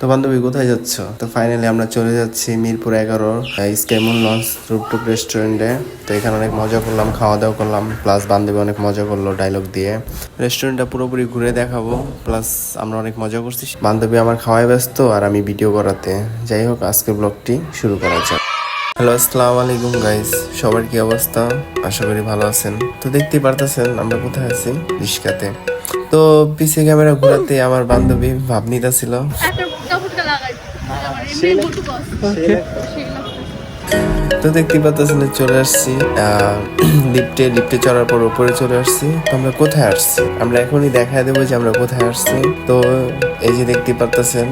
তো বান্ধবী, কোথায় যাচ্ছ? তো ফাইনালি আমরা চলে যাচ্ছি মিরপুর এগারো স্কেমন লঞ্চ রুপটুপ রেস্টুরেন্টে। তো এখানে অনেক মজা করলাম খাওয়া দাওয়া করলাম প্লাস বান্ধবী অনেক মজা করল ডায়লগ দিয়ে। রেস্টুরেন্টটা পুরোপুরি ঘুরে দেখাবো প্লাস আমরা অনেক মজা করছি। বান্ধবী আমার খাওয়ায় ব্যস্ত আর আমি ভিডিও করাতে। যাই হোক, আজকের ব্লগটি শুরু করা যাক। হ্যালো আসসালামু আলাইকুম গাইস সবার কি অবস্থা? আশা করি ভালো আছেন। তো দেখতেই পারতেছেন আমরা কোথায় আছি, রিস্কাতে। তো পিসি ক্যামেরা ঘোরাতে আমার বান্ধবী ভাব নিতেছিল তো দেখতে পাচ্ছেন চলে আসছি লিফটে লিফটে চড়ার পর উপরে চলে আসছি। তো আমরা কোথায় আসছি? আমরা এখনই দেখা দেবো যে আমরা কোথায় আসছি। তো এই যে দেখতে পাচ্ছেন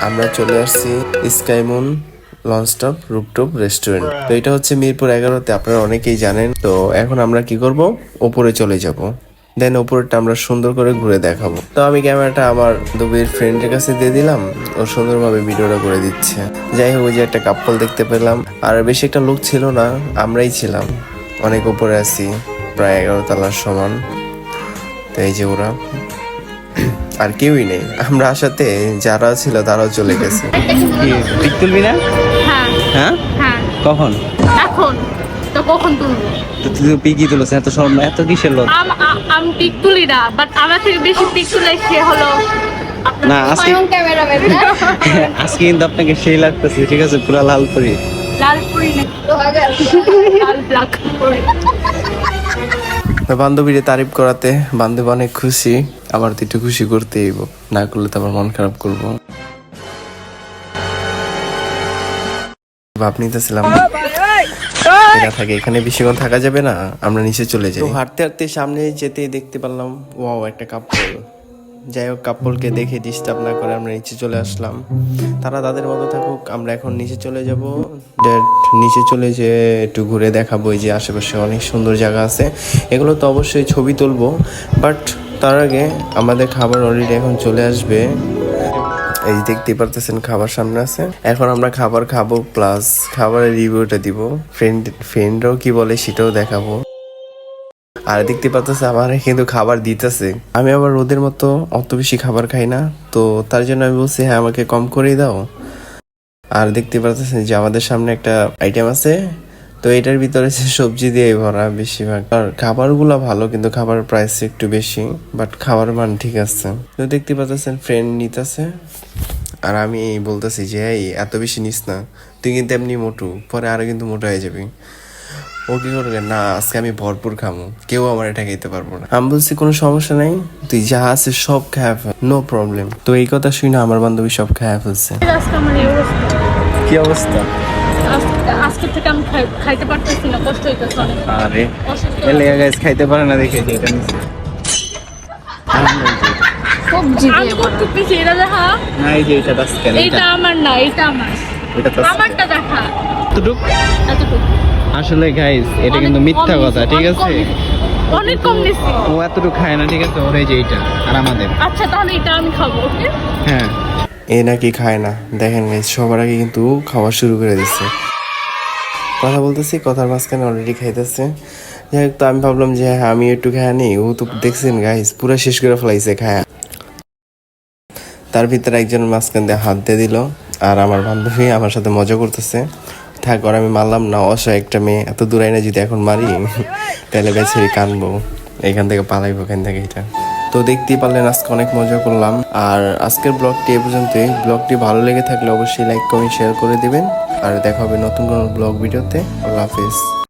আমরা চলে আসছি স্কাইমুন লঞ্চটপ রুপটপ রেস্টুরেন্ট তো এটা হচ্ছে মিরপুর এগারোতে আপনারা অনেকেই জানেন। তো এখন আমরা কি করব? ওপরে চলে যাব। দেন উপরটা আমরা সুন্দর করে ঘুরে দেখাবো। তো আমি ক্যামেরাটা আমার দুবির ফ্রেন্ডের কাছে দিয়ে দিলাম। ও সুন্দরভাবে ভিডিওটা করে দিচ্ছে। যাই হোক ওই যে একটা কাপল দেখতে পেলাম। আর বেশি একটা লোক ছিল না আমরাই ছিলাম। অনেক উপরে আছি প্রায় এগারো তলার সমান। তো এই যে ওরা। আর কেউই নেই। আমরা আসাতে যারা ছিল তারাও চলে গেছে। পিক তুলবি না? হ্যাঁ। হ্যাঁ? হ্যাঁ। কখন? এখন। কখন তুলবো? তো তুই পিকই তুলছ এত সব এত কিসের লোক? আম পিক তুলি না বাট আমার থেকে বেশি পিক তুলে সে হলো না, আজকে- আজকে কিন্তু আপনাকে সেই লাগতেছে ঠিক আছে? পুরা লাল পরি। লাল পুরি না লাল ব্ল্যাক পুরি। বান্ধবীরে তারিফ করাতে বান্ধবী অনেক খুশি আমার তো একটু খুশি করতেই হইব। না করলে তো আমার মন খারাপ করব। ভাব নিতেছিলাম। এরা থাকে এখানে বেশিক্ষণ থাকা যাবে না আমরা নিচে চলে যাই। তো হাঁটতে হাঁটতে সামনে যেতে দেখতে পারলাম ওয়াও একটা কাপড়। যাই হোক কাপড়কে দেখে ডিস্টার্ব না করে আমরা নিচে চলে আসলাম। তারা তাদের মতো থাকুক আমরা এখন নিচে চলে যাব। ডেট নিচে চলে যে একটু ঘুরে দেখাবো এই যে আশেপাশে অনেক সুন্দর জায়গা আছে। এগুলো তো অবশ্যই ছবি তুলবো বাট তার আগে আমাদের খাবার অলরেডি এখন চলে আসবে। এই যে দেখতেই পারতেছেন, খাবার সামনে আছে। এখন আমরা খাবার খাব প্লাস খাবারের রিভিউটা দিব। ফ্রেন্ড ফ্রেন্ডরাও কি বলে সেটাও দেখাবো। আর দেখতে পাচ্ছেন আমার কিন্তু খাবার দিতেছে। আমি আবার রোদের মতো অত বেশি খাবার খাই না, তো তার জন্য আমি বলছি হ্যাঁ আমাকে কম করেই দাও। আর দেখতে পাচ্ছেন যে আমাদের সামনে একটা আইটেম আছে। তো এটার ভিতরে যে সবজি দিয়ে ভরা বেশিরভাগ। আর খাবারগুলো ভালো কিন্তু খাবার প্রাইস একটু বেশি বাট খাবার মান ঠিক আছে। তো দেখতে পাচ্ছেন ফ্রেন্ড নিতেছে। আর আমি বলতেছি যে এই এত বেশি নিস না। তুই কিন্তু এমনি মোটু। পরে আরও কিন্তু মোটা হয়ে যাবি। ও কি করবে না আজকে আমি ভরপুর খামো। কেউ আমার এটা খেতে পারব না। আমি বলছি কোনো সমস্যা নাই। তুই যা আছে সব খায় ফেল। নো প্রবলেম তো এই কথা শুনে আমার বান্ধবী সব খায় ফেলছে। কি অবস্থা? থেকে আমি খাইতে পারতেছি না কষ্ট হইতেছে অনেক। আরে এলে গাইস খাইতে পারে না দেখে এটা নিছে সবজি দিয়ে কত এটা দেখা না এই যে এটা দাস কেন এইটা আমার না এটা আমার। এটা তো আমারটা দেখা এতটুক? এতটুকু। আসলে গাইস এটা কিন্তু মিথ্যা কথা ঠিক আছে? অনেক কম নিছি ও এতটুকু খায় না ঠিক আছে? ওর এই যে এইটা আর আমাদের। আচ্ছা তাহলে এটা আমি খাব ওকে? হ্যাঁ। এ নাকি খায় না। দেখেন সবার আগে কিন্তু খাওয়া শুরু করে দিচ্ছে কথা বলতেছি, কথার মাঝখানে অলরেডি খাইতেছে। যাই হোক, তো আমি ভাবলাম যে হ্যাঁ আমি একটু খায় নি ও তো দেখছেন গাইস পুরো শেষ করে ফেলাইছে খায়া। তার ভিতরে একজন মাঝখান দিয়ে হাত দিয়ে দিল, আর আমার বান্ধবী আমার সাথে মজা করতেছে। থাক আর আমি মারলাম না, অসহায় একটা মেয়ে। এত দূরাই না যদি এখন মারি, তাহলে বেছে কানবো। এখান থেকে পালাইবো এখান থেকে এটা? তো দেখতেই পারলেন, আজকে অনেক মজা করলাম। আর আজকের ব্লগটি এ পর্যন্তই। ব্লগটি ভালো লেগে থাকলে অবশ্যই লাইক কমেন্ট শেয়ার করে দিবেন। আর দেখা হবে নতুন কোনো ব্লগ ভিডিওতে। আল্লাহ হাফিজ।